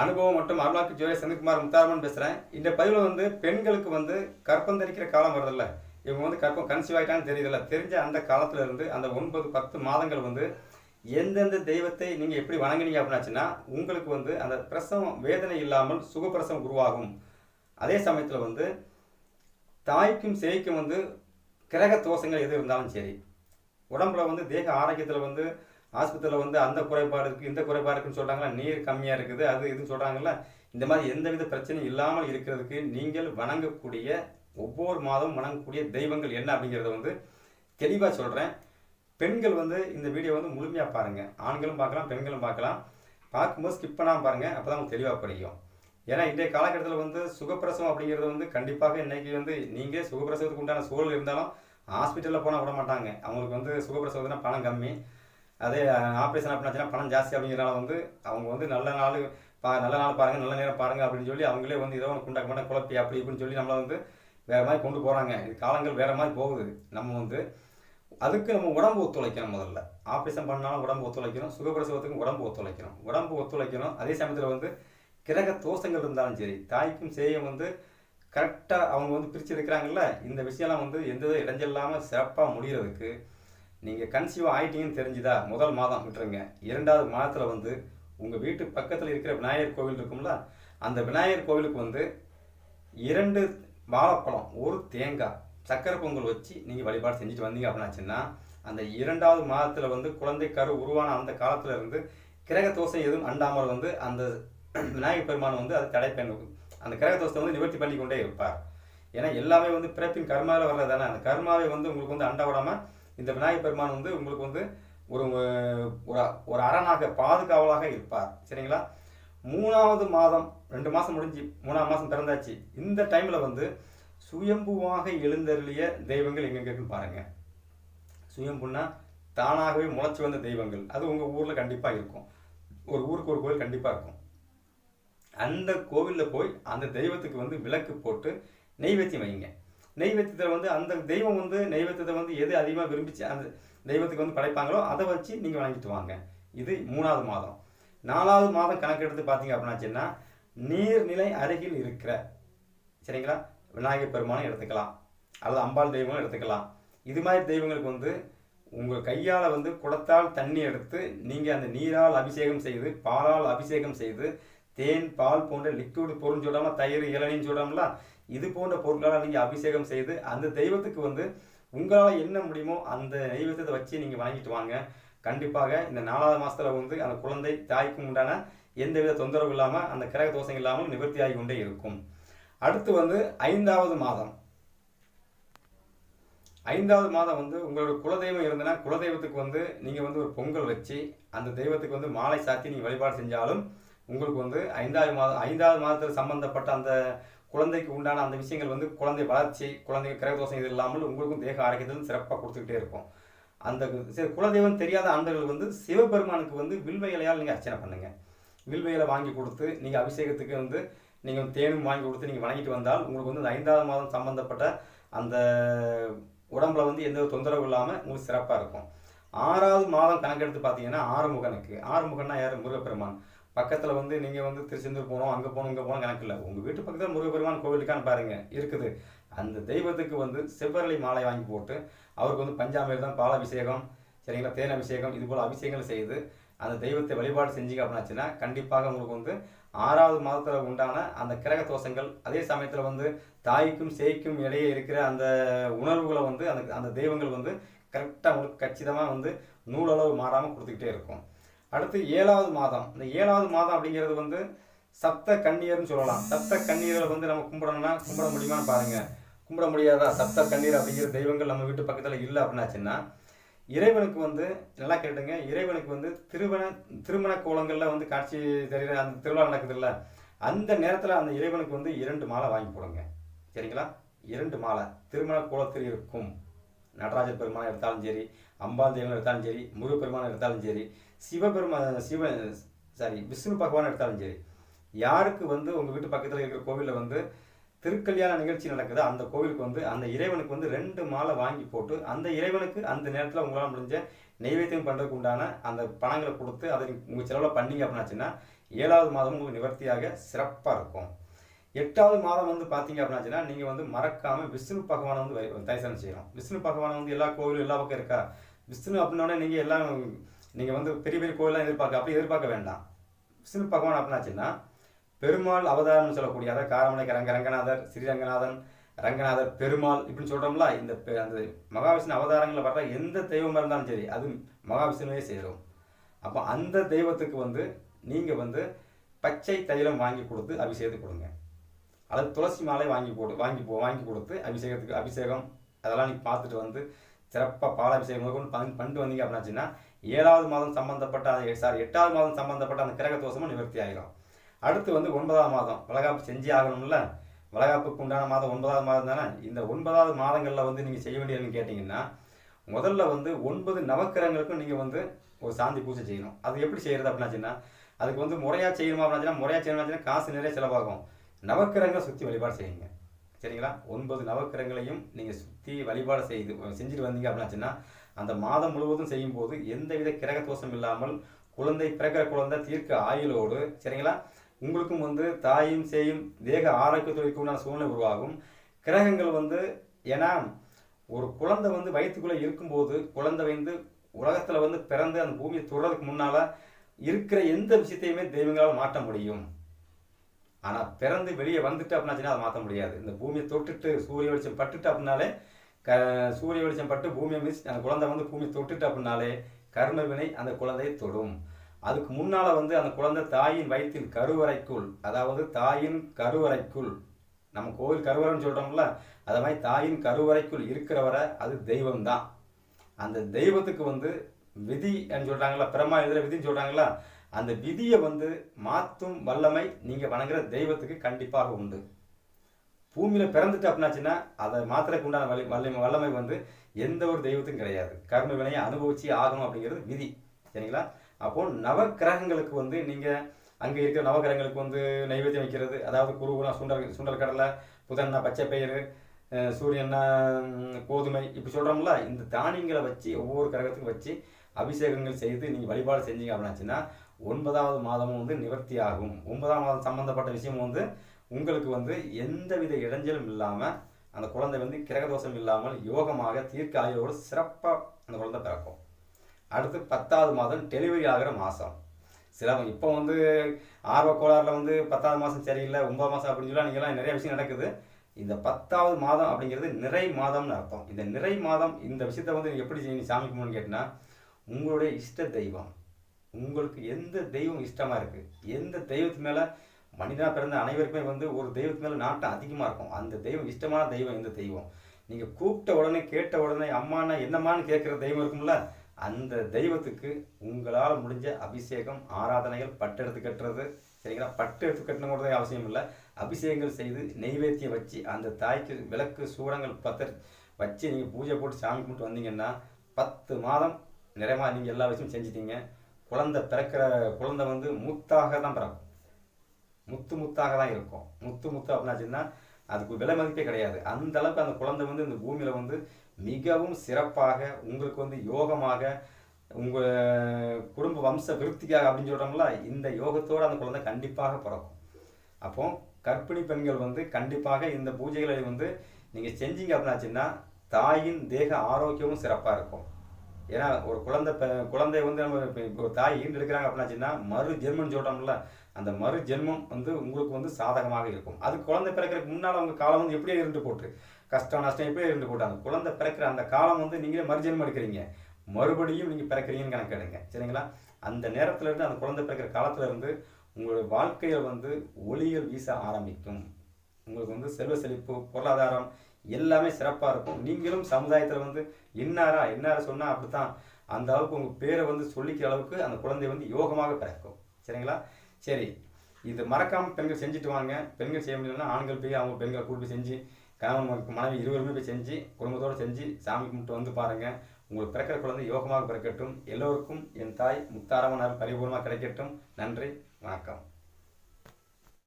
அனுபவம் மற்றும் அருளாக்கு ஜோய செந்தில்குமார் முத்தாரமன் பேசுகிறேன் இந்த பதிவில் வந்து பெண்களுக்கு வந்து கற்பம் தரிக்கிற காலம் வருதில்ல. இவங்க வந்து கற்பம் கன்சீவ் ஆகிட்டான்னு தெரியுதுல்ல. தெரிஞ்ச அந்த காலத்திலிருந்து அந்த ஒன்பது பத்து மாதங்கள் வந்து எந்தெந்த தெய்வத்தை நீங்கள் எப்படி வணங்குனீங்க அப்படின்னாச்சுன்னா உங்களுக்கு வந்து அந்த பிரசவம் வேதனை இல்லாமல் சுகப்பிரசவம் உருவாகும். அதே சமயத்தில் வந்து தாய்க்கும் சேய்க்கும் வந்து கிரக தோஷங்கள் எது இருந்தாலும் சரி. உடம்புல வந்து தேக ஆரோக்கியத்தில் வந்து ஆஸ்பத்திரியில் வந்து அந்த குறைபாடு இருக்குது இந்த குறைபாடு இருக்குன்னு சொல்கிறாங்களா நீர் கம்மியாக இருக்குது அது இதுன்னு சொல்கிறாங்களா இந்த மாதிரி எந்தவித பிரச்சனையும் இல்லாமல் இருக்கிறதுக்கு நீங்கள் வணங்கக்கூடிய ஒவ்வொரு மாதமும் வணங்கக்கூடிய தெய்வங்கள் என்ன அப்படிங்கிறத வந்து தெளிவாக சொல்கிறேன் பெண்கள் வந்து இந்த வீடியோ வந்து முழுமையாக பாருங்கள் ஆண்களும் பார்க்கலாம் பெண்களும் பார்க்கலாம். பார்க்கும்போது ஸ்கிப் பண்ணாமல் பாருங்கள் அப்போ தான் உங்களுக்கு தெளிவாக புரியும். ஏன்னா இன்றைய காலகட்டத்தில் வந்து சுகப்பிரசவம் அப்படிங்கிறது வந்து கண்டிப்பாக இன்றைக்கி வந்து நீங்கள் சுகப்பிரசவத்துக்கு உண்டான சூழல் இருந்தாலும் ஹாஸ்பிட்டலில் போனால் விட மாட்டாங்க. அவங்களுக்கு வந்து சுகப்பிரசவத்துனா பணம் கம்மி. அதே ஆப்ரேஷன் அப்படின்னாச்சுன்னா பணம் ஜாஸ்தி அப்படிங்கிறனால வந்து அவங்க வந்து நல்ல நாள் பா நல்ல நாள் பாருங்கள் நல்ல நேரம் பாருங்கள் அப்படின்னு சொல்லி அவங்களே வந்து ஏதோ ஒன்று குண்டாக்க மாட்டேன் குழப்பி அப்படி இப்படின்னு சொல்லி நம்மளை வந்து வேறு மாதிரி கொண்டு போகிறாங்க இது காலங்கள் வேறு மாதிரி போகுது. நம்ம வந்து அதுக்கு நம்ம உடம்பு ஒத்துழைக்கணும் முதல்ல. ஆப்ரேஷன் பண்ணாலும் உடம்பு ஒத்துழைக்கணும் சுகப்பிரசவத்துக்கும் உடம்பு ஒத்துழைக்கணும். உடம்பு ஒத்துழைக்கணும். அதே சமயத்தில் வந்து கிரக தோஷங்கள் இருந்தாலும் சரி தாய்க்கும் சேயம் வந்து கரெக்டாக அவங்க வந்து பிரித்து இருக்கிறாங்கல்ல இந்த விஷயம்லாம் வந்து எந்த வித இடைஞ்சல் இல்லாமல் சிறப்பாக முடிகிறதுக்கு நீங்கள் கன்சீவ் ஆயிட்டீங்கன்னு தெரிஞ்சுதா? முதல் மாதம் விட்டுருங்க. இரண்டாவது மாதத்தில் வந்து உங்கள் வீட்டு பக்கத்தில் இருக்கிற விநாயகர் கோவில் இருக்கும்ல அந்த விநாயகர் கோவிலுக்கு வந்து இரண்டு வாழைப்பழம் ஒரு தேங்காய் சக்கரை பொங்கல் வச்சு நீங்கள் வழிபாடு செஞ்சுட்டு வந்தீங்க அப்படின்னாச்சுன்னா அந்த இரண்டாவது மாதத்தில் வந்து குழந்தை கரு உருவான அந்த காலத்தில் இருந்து கிரக தோஷம் எதுவும் அண்டாமல் வந்து அந்த விநாயகர் பெருமான் வந்து அது தடை அந்த கிரக தோஷத்தை வந்து நிவர்த்தி பண்ணி கொண்டே இருப்பார். ஏன்னா எல்லாமே வந்து பிறப்பின் கர்மாவில் வர்றது தானே அந்த கர்மாவை வந்து உங்களுக்கு வந்து அண்டா விடாமல் இந்த விநாயகர் பெருமான் வந்து உங்களுக்கு வந்து ஒரு ஒரு ஒரு அரணாக பாதுகாவலாக இருப்பார். சரிங்களா? மூணாவது மாதம் ரெண்டு மாதம் முடிஞ்சு மூணாவது மாதம் பிறந்தாச்சு இந்த டைமில் வந்து சுயம்புவாக எழுந்தருளிய தெய்வங்கள் எங்கெங்க இருக்குன்னு பாருங்க. சுயம்புன்னா தானாகவே முளைச்சி வந்த தெய்வங்கள். அது உங்கள் ஊரில் கண்டிப்பாக இருக்கும். ஒரு ஊருக்கு ஒரு கோவில் கண்டிப்பாக இருக்கும். அந்த கோவிலில் போய் அந்த தெய்வத்துக்கு வந்து விளக்கு போட்டு நெய்வேத்தியம் வைங்க. நெய்வேத்தியத்தில் வந்து அந்த தெய்வம் வந்து நெய்வேத்தியத்தை வந்து எது அதிகமாக விரும்பிச்சு அந்த தெய்வத்துக்கு வந்து படைப்பாங்களோ அதை வச்சு நீங்கள் வணங்கிட்டு வாங்க. இது மூணாவது மாதம். நாலாவது மாதம் கணக்கெடுத்து பார்த்தீங்க அப்படின்னாச்சுன்னா நீர்நிலை அருகில் இருக்கிற சரிங்களா? விநாயகர் பெருமானும் எடுத்துக்கலாம். அல்லது அம்பாள் தெய்வம் எடுத்துக்கலாம். இது மாதிரி தெய்வங்களுக்கு வந்து உங்கள் கையால் வந்து குடத்தால் தண்ணி எடுத்து நீங்கள் அந்த நீரால் அபிஷேகம் செய்து பாலால் அபிஷேகம் செய்து தேன் பால் போன்ற லிக்விட் பொருள் சொல்லாமல் தயிர் இளநின்னு சொல்கிறோம்ல இது போன்ற பொருட்களால் நீங்கள் அபிஷேகம் செய்து அந்த தெய்வத்துக்கு வந்து உங்களால் என்ன முடியுமோ அந்த நெய்வேத்தியத்தை வச்சு நீங்கள் வாங்கிட்டு வாங்க. கண்டிப்பாக இந்த நாலாவது மாதத்தில் வந்து அந்த குழந்தை தாய்க்கும் உண்டான எந்தவித தொந்தரவு இல்லாமல் அந்த கிரக தோஷம் இல்லாமல் நிவர்த்தி ஆகி கொண்டே இருக்கும். அடுத்து வந்து ஐந்தாவது மாதம். ஐந்தாவது மாதம் வந்து உங்களோட குலதெய்வம் இருந்ததுன்னா குலதெய்வத்துக்கு வந்து நீங்கள் வந்து ஒரு பொங்கல் வச்சு அந்த தெய்வத்துக்கு வந்து மாலை சாத்தி நீங்கள் வழிபாடு செஞ்சாலும் உங்களுக்கு வந்து ஐந்தாவது மாதம் ஐந்தாவது மாதத்தில் சம்பந்தப்பட்ட அந்த குழந்தைக்கு உண்டான அந்த விஷயங்கள் வந்து குழந்தை வளர்ச்சி குழந்தைக்கு கிரகதோஷம் இது இல்லாமல் உங்களுக்கும் தேக ஆரோக்கியத்திலும் சிறப்பாக கொடுத்துக்கிட்டே இருக்கும். அந்த சரி குலதெய்வம் தெரியாத ஆண்டுகள் வந்து சிவபெருமானுக்கு வந்து வில்வையிலையால் நீங்கள் அர்ச்சனை பண்ணுங்கள் வில்வ வாங்கி கொடுத்து நீங்கள் அபிஷேகத்துக்கு வந்து நீங்கள் தேனும் வாங்கி கொடுத்து நீங்கள் வணங்கிட்டு வந்தால் உங்களுக்கு வந்து ஐந்தாவது மாதம் சம்பந்தப்பட்ட அந்த உடம்புல வந்து எந்த ஒரு தொந்தரவும் இல்லாமல் உங்களுக்கு சிறப்பாக இருக்கும். ஆறாவது மாதம் கணக்கெடுத்து பார்த்தீங்கன்னா ஆறுமுகனுக்கு. ஆறுமுகன்னா யார்? முருகப்பெருமான். பக்கத்தில் வந்து நீங்கள் வந்து திருச்செந்தூர் போகணும் அங்கே போகணும் இங்கே போகணும் கணக்கு இல்லை. உங்கள் வீட்டு பக்கத்தில் முருகப்பெருமான் கோவிலுக்கான்னு பாருங்கள் இருக்குது. அந்த தெய்வத்துக்கு வந்து செவ்வரளி மாலை வாங்கி போட்டு அவருக்கு வந்து பஞ்சாமிர்தம் பாலாபிஷேகம் சரிங்களா தேன் அபிஷேகம் இது போல் அபிஷேகங்கள் செய்து அந்த தெய்வத்தை வழிபாடு செஞ்சீங்க அப்படின்னாச்சுன்னா கண்டிப்பாக உங்களுக்கு வந்து ஆறாவது மாதத்தில் உண்டான அந்த கிரக தோஷங்கள் அதே சமயத்தில் வந்து தாய்க்கும் சேய்க்கும் இடையே இருக்கிற அந்த உணர்வுகளை வந்து அந்த அந்த தெய்வங்கள் வந்து கரெக்டாக உங்களுக்கு கச்சிதமாக வந்து நூலளவு மாறாமல் கொடுத்துக்கிட்டே இருக்கும். அடுத்து ஏழாவது மாதம். இந்த ஏழாவது மாதம் அப்படிங்கிறது வந்து சப்த கண்ணீர்னு சொல்லலாம். சப்த கண்ணீரை வந்து நம்ம கும்பிடணும்னா கும்பிட முடியுமான்னு பாருங்க. கும்பிட முடியாதா? சப்த கண்ணீர் அப்படிங்கிற தெய்வங்கள் நம்ம வீட்டு பக்கத்தில் இல்லை அப்படின்னாச்சுன்னா இறைவனுக்கு வந்து நல்லா கேட்டுங்க இறைவனுக்கு வந்து திருமண திருமண கோலங்களில் வந்து காட்சி தெரிகிற அந்த திருவிழா நடக்குது இல்லை அந்த நேரத்தில் அந்த இறைவனுக்கு வந்து இரண்டு மாலை வாங்கி போடுங்க. சரிங்களா? இரண்டு மாலை. திருமண கோலத்தில் இருக்கும். நடராஜர் பெருமானை எடுத்தாலும் சரி அம்பாள் தெய்வம் எடுத்தாலும் சரி முருகப்பெருமானை எடுத்தாலும் சரி சிவபெருமா சிவ சாரி விஷ்ணு பகவான் எடுத்தாலும் சரி யாருக்கு வந்து உங்கள் வீட்டு பக்கத்தில் இருக்கிற கோவிலில் வந்து திருக்கல்யாண நிகழ்ச்சி நடக்குது அந்த கோவிலுக்கு வந்து அந்த இறைவனுக்கு வந்து ரெண்டு மாலை வாங்கி போட்டு அந்த இறைவனுக்கு அந்த நேரத்தில் உங்களால் முடிஞ்ச நெய்வேத்தியம் பண்ணுறதுக்கு உண்டான அந்த பணங்களை கொடுத்து அதை உங்கள் செலவில் பண்ணீங்க அப்படின்னாச்சுன்னா ஏழாவது மாதம் உங்களுக்கு நிவர்த்தியாக சிறப்பாக இருக்கும். எட்டாவது மாதம் வந்து பார்த்தீங்க அப்படின்னாச்சுன்னா நீங்கள் வந்து மறக்காமல் விஷ்ணு பகவானை வந்து தரிசனம் செய்யணும். விஷ்ணு பகவானை வந்து எல்லா கோவிலும் எல்லா பக்கம் இருக்கா? விஷ்ணு அப்படின்னோட நீங்கள் எல்லாம் நீங்கள் வந்து பெரிய பெரிய கோயிலாம் எதிர்பார்க்க அப்படி எதிர்பார்க்க வேண்டாம். விஷ்ணு பகவான் அப்படின்னாச்சுன்னா பெருமாள் அவதாரம்னு சொல்லக்கூடிய அதாவது காரமலைக்கு ரங்க ரங்கநாதர் ஸ்ரீரங்கநாதன் ரங்கநாதர் பெருமாள் இப்படின்னு சொல்கிறோம்ல இந்த பெ- அந்த மகாவிஷ்ணு அவதாரங்களில் வர்ற எந்த தெய்வமாக இருந்தாலும் சரி அது மகாவிஷ்ணுவே சேரும். அப்போ அந்த தெய்வத்துக்கு வந்து நீங்கள் வந்து பச்சை தைலம் வாங்கி கொடுத்து அபிஷேகத்துக்கு கொடுங்க. அல்லது துளசி மாலை வாங்கி போடு வாங்கி போ வாங்கி கொடுத்து அபிஷேகத்துக்கு அபிஷேகம் அதெல்லாம் நீங்கள் பார்த்துட்டு வந்து சிறப்பாக பாலாபிஷேகம் பண் பண்ணிட்டு வந்தீங்க அப்படின்னாச்சுன்னா ஏழாவது மாதம் சம்பந்தப்பட்ட அது சாரி எட்டாவது மாதம் சம்பந்தப்பட்ட அந்த கிரக தோஷமும் நிவர்த்தி ஆகிடும் அடுத்து வந்து ஒன்பதாவது மாதம் வளகாப்பு செஞ்சே ஆகணும்ல? வளகாப்புக்கு உண்டான மாதம் ஒன்பதாவது மாதம் தானே? இந்த ஒன்பதாவது மாதங்களில் வந்து நீங்கள் செய்ய வேண்டியதுன்னு கேட்டிங்கன்னா முதல்ல வந்து ஒன்பது நவக்கிரகங்களுக்கும் நீங்கள் வந்து ஒரு சாந்தி பூஜை செய்யணும். அது எப்படி செய்கிறது அப்படின்னாச்சுன்னா அதுக்கு வந்து முறையாக செய்யணுமா அப்படின்னாச்சுன்னா முறையாக செய்யணும்னாச்சுன்னா காசு நிறைய செலவாகும். நவக்கிரகங்களை சுற்றி வழிபாடு செய்யுங்க. சரிங்களா? ஒன்பது நவக்கிரகங்களையும் நீங்கள் சுற்றி வழிபாடு செய்து செஞ்சுட்டு வந்தீங்க அப்படின்னாச்சுன்னா அந்த மாதம் முழுவதும் செய்யும்போது எந்தவித கிரக தோஷம் இல்லாமல் குழந்தை பிறக்கிற குழந்தை தீர்க்க ஆயுளோடு சரிங்களா? உங்களுக்கும் வந்து தாயும் சேயும் தேக ஆரோக்கியத்துறைக்கு உண்டான சூழ்நிலை உருவாகும். கிரகங்கள் வந்து ஏன்னா ஒரு குழந்தை வந்து வயிற்றுக்குள்ளே இருக்கும்போது குழந்தை வந்து உலகத்தில் வந்து பிறந்து அந்த பூமியை தொடுறதுக்கு முன்னால் இருக்கிற எந்த விஷயத்தையுமே தெய்வங்களால் மாற்ற முடியும். ஆனால் பிறந்து வெளியே வந்துட்டு அப்படின்னாச்சுன்னா அதை மாற்ற முடியாது. இந்த பூமியை தொட்டுட்டு சூரிய வெளிச்சம் பட்டுட்டு அப்படின்னாலே க சூரிய வெளிச்சம் பட்டு பூமியை மிஸ் அந்த குழந்தை வந்து பூமியை தொட்டுட்டு அப்படின்னாலே கர்ம வினை அந்த குழந்தையை தொடும். அதுக்கு முன்னால் வந்து அந்த குழந்தை தாயின் வயிற்றில் கருவறைக்குள் அதாவது தாயின் கருவறைக்குள் நம்ம கோவில் கருவறைன்னு சொல்கிறோம்ல அதை மாதிரி தாயின் கருவறைக்குள் இருக்கிற வரை அது தெய்வம்தான். அந்த தெய்வத்துக்கு வந்து விதி சொல்கிறாங்களா பிரமா எழுதுகிற விதின்னு சொல்கிறாங்களா அந்த விதியை வந்து மாற்றும் வல்லமை நீங்கள் வணங்குற தெய்வத்துக்கு கண்டிப்பாக உண்டு. பூமியில் பிறந்துட்டு அப்படின்னாச்சுன்னா அதை மாத்திரைக்கு உண்டான வலி வல்லமை வல்லமை வந்து எந்த ஒரு தெய்வத்துக்கும் கிடையாது. கர்ம வினையை அனுபவிச்சு ஆகணும் அப்படிங்கிறது விதி. சரிங்களா? அப்போ நவக்கிரகங்களுக்கு வந்து நீங்கள் அங்கே இருக்கிற நவக்கிரகங்களுக்கு வந்து நைவேத்தியம் வைக்கிறது அதாவது குருகுனா சுண்டல் சுண்டல் கடலை புதன்னா பச்சை பயிறு சூரியன்னா கோதுமை இப்படி சொல்கிறோம்ல இந்த தானியங்களை வச்சு ஒவ்வொரு கிரகத்துக்கும் வச்சு அபிஷேகங்கள் செய்து நீங்கள் வழிபாடு செஞ்சீங்க அப்படின்னாச்சுன்னா ஒன்பதாவது மாதமும் வந்து நிவர்த்தி ஆகும் ஒன்பதாம் மாதம் சம்பந்தப்பட்ட விஷயம் வந்து உங்களுக்கு வந்து எந்தவித இடைஞ்சலும் இல்லாமல் அந்த குழந்தை வந்து கிரகதோஷம் இல்லாமல் யோகமாக தீர்க்க ஆயுளோடு சிறப்பாக அந்த குழந்தை பிறக்கும். அடுத்து பத்தாவது மாதம் டெலிவரி ஆகிற மாதம். சில இப்போ வந்து ஆர்வ கோளாறுல வந்து பத்தாவது மாதம் சரியில்லை ஒன்பதாம் மாதம் அப்படின்னு சொல்லி நீங்களாம் நிறைய விஷயம் நடக்குது. இந்த பத்தாவது மாதம் அப்படிங்கிறது நிறை மாதம்னு அர்த்தம். இந்த நிறை மாதம் இந்த விஷயத்தை வந்து எப்படி நீங்க சாமி கேட்டிங்கன்னா உங்களுடைய இஷ்ட தெய்வம். உங்களுக்கு எந்த தெய்வம் இஷ்டமாக இருக்குது எந்த தெய்வத்து மேலே மனிதனாக பிறந்த அனைவருக்குமே வந்து ஒரு தெய்வத்து மேலே நாட்டம் அதிகமாக இருக்கும். அந்த தெய்வம் இஷ்டமான தெய்வம் எந்த தெய்வம்? நீங்கள் கூப்பிட்ட உடனே கேட்ட உடனே அம்மானா என்னம்மான்னு கேட்குற தெய்வம் இருக்கும்ல அந்த தெய்வத்துக்கு உங்களால் முடிஞ்ச அபிஷேகம் ஆராதனைகள் பட்டு எடுத்து கட்டுறது சரிங்களா? பட்டு எடுத்து கட்டணுங்கிறது அவசியம் இல்லை. அபிஷேகங்கள் செய்து நெய்வேத்தியம் வச்சு அந்த தாய்க்கு விளக்கு சூடங்கள் பத்தர் வச்சு நீங்கள் பூஜை போட்டு சாமி கும்பிட்டு வந்தீங்கன்னா பத்து மாதம் நிறைமா நீங்கள் எல்லா விஷயமும் செஞ்சிட்டீங்க. குழந்தை பிறக்கிற குழந்தை வந்து முத்தாக தான் பிறக்கும். முத்து முத்தாக தான் இருக்கும். முத்து முத்து அப்படின்னாச்சுன்னா அதுக்கு விலை மதிப்பே கிடையாது. அந்த அளவுக்கு அந்த குழந்தை வந்து இந்த பூமியில் வந்து மிகவும் சிறப்பாக உங்களுக்கு வந்து யோகமாக உங்கள் குடும்ப வம்ச விருத்திக்காக அப்படின்னு சொல்கிறோம்ல இந்த யோகத்தோடு அந்த குழந்தை கண்டிப்பாக பிறக்கும். அப்போ கர்ப்பிணி பெண்கள் வந்து கண்டிப்பாக இந்த பூஜைகளை வந்து நீங்கள் செஞ்சீங்க அப்படின்னாச்சுன்னா தாயின் தேக ஆரோக்கியமும் சிறப்பாக இருக்கும். ஏன்னா ஒரு குழந்தை குழந்தை வந்து நம்ம இப்போ இப்போ தாய் ஈண்டு எடுக்கிறாங்க அப்படின்னாச்சுன்னா மறு ஜென்மம்னு சொல்கிறோம்ல அந்த மறு ஜென்மம் வந்து உங்களுக்கு வந்து சாதகமாக இருக்கும். அது குழந்தை பிறக்கிறதுக்கு முன்னால் அவங்க காலம் வந்து எப்படியே இருந்து போட்டு கஷ்டம் நஷ்டம் எப்படியே இருந்து போட்டு அந்த குழந்தை பிறக்கிற அந்த காலம் வந்து நீங்களே மறுஜென்மம் எடுக்கிறீங்க. மறுபடியும் நீங்கள் பிறக்கிறீங்கன்னு கணக்கெடுங்க சரிங்களா? அந்த நேரத்துல இருந்து அந்த குழந்தை பிறக்கிற காலத்துல இருந்து உங்களுடைய வாழ்க்கையில் வந்து ஒளிகள் வீச ஆரம்பிக்கும். உங்களுக்கு வந்து செல்வ செழிப்பு பொருளாதாரம் எல்லாமே சிறப்பாக இருக்கும். நீங்களும் சமுதாயத்தில் வந்து இன்னாரா இன்னார சொன்னால் அப்படித்தான். அந்த அளவுக்கு உங்கள் பேரை வந்து சொல்லிக்கிற அளவுக்கு அந்த குழந்தை வந்து யோகமாக பிறக்கும். சரிங்களா? சரி. இது மறக்காமல் பெண்கள் செஞ்சுட்டு வாங்க. பெண்கள் செய்ய முடியலன்னா ஆண்கள் போய் அவங்க பெண்களை கூப்பிட்டு போய் செஞ்சு கணவன் மனைவி- இருவருமே போய் செஞ்சு குடும்பத்தோடு செஞ்சு சாமி கும்பிட்டு வந்து பாருங்கள் உங்களுக்கு பிறக்கிற குழந்தை யோகமாக பிறக்கட்டும். எல்லோருக்கும் என் தாய் முத்தாரமனார் பரிபூர்ணமாக கிடைக்கட்டும். நன்றி. வணக்கம்.